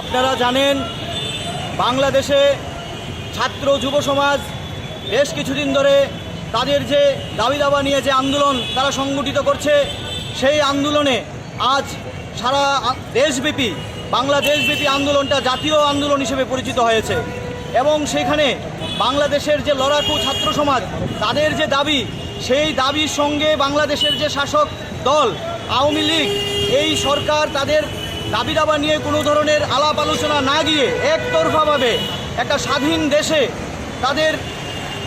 আপনারা জানেন, বাংলাদেশে ছাত্র যুব সমাজ বেশ কিছুদিন ধরে তাদের যে দাবি দাবা নিয়ে যে আন্দোলন তারা সংগঠিত করছে, সেই আন্দোলনে আজ সারা দেশব্যাপী, বাংলাদেশব্যাপী আন্দোলনটা জাতীয় আন্দোলন হিসেবে পরিচিত হয়েছে। এবং সেখানে বাংলাদেশের যে লড়াকু ছাত্র সমাজ, তাদের যে দাবি, সেই দাবির সঙ্গে বাংলাদেশের যে শাসক দল, আওয়ামী লীগ, এই সরকার তাদের দাবি দাবা নিয়ে কোনো ধরনের আলাপ আলোচনা না গিয়ে একতরফাভাবে একটা স্বাধীন দেশে তাদের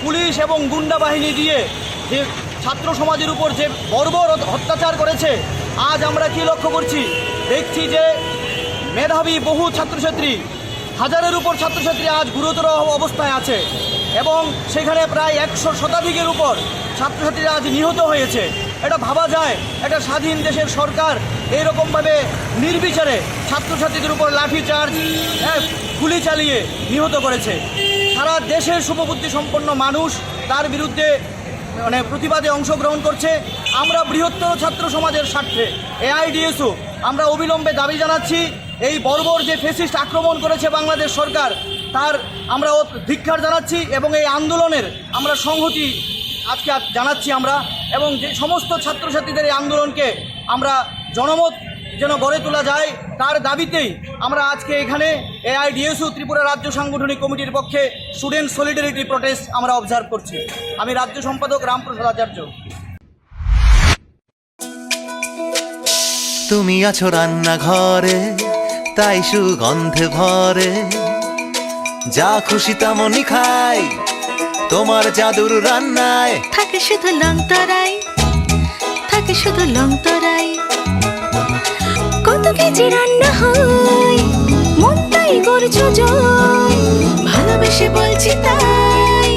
পুলিশ এবং গুন্ডা বাহিনী দিয়ে যে ছাত্র সমাজের উপর যে বর্বর অত্যাচার করেছে, আজ আমরা কি লক্ষ্য করছি? দেখছি যে মেধাবী বহু ছাত্রছাত্রী, হাজারের উপর ছাত্রছাত্রী আজ গুরুতর অবস্থায় আছে এবং সেখানে প্রায় একশো শতাধিকের উপর ছাত্রছাত্রীরা আজ নিহত হয়েছে। এটা ভাবা যায় একটা স্বাধীন দেশের সরকার এইরকমভাবে নির্বিচারে ছাত্রছাত্রীদের উপর লাঠিচার্জ হ্যাঁ, গুলি চালিয়ে নিহত করেছে। সারা দেশের শুভবুদ্ধি সম্পন্ন মানুষ তার বিরুদ্ধে মানে প্রতিবাদে অংশগ্রহণ করছে। আমরা বৃহত্তর ছাত্র সমাজের স্বার্থে এআইডিএসও আমরা অবিলম্বে দাবি জানাচ্ছি এই বর্বর যে ফেসিস্ট আক্রমণ করেছে বাংলাদেশ সরকার তার আমরা ধিক্কার জানাচ্ছি এবং এই আন্দোলনের আমরা সংহতি আজকে আজ জানাচ্ছি আমরা। এবং যে সমস্ত ছাত্রছাত্রীদের এই আন্দোলনকে আমরা জনমত যেন গড়ে তোলা যায়, তার দাবিতেই আমরা আজকে এখানে এআইডিএসও ত্রিপুরা রাজ্য সাংগঠনিক কমিটির পক্ষে স্টুডেন্ট সলিডারিটি প্রটেস্ট আমরা অবজার্ভ করছি। আমি রাজ্য সম্পাদক রামপ্রসাদ আচার্য। তুমি আছো রান্নাঘরে, তাই সুগন্ধে ভরে। যা খুশি তেমনই খাই তোমার জাদুর রান্নায় থাকে শুধু লং তরাই থাকে শুধু লং তরাই। কত কেজি রান্না হয় করছ জয়। ভালোবেসে বলছি তাই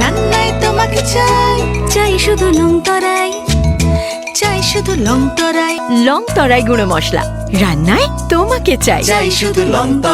রান্নায় তোমাকে চাই। চাই শুধু লং তরাই চাই শুধু লং তরাই। লং তরাই গুঁড়ো মশলা রান্নায় তোমাকে চাই। চাই শুধু লঙ্কা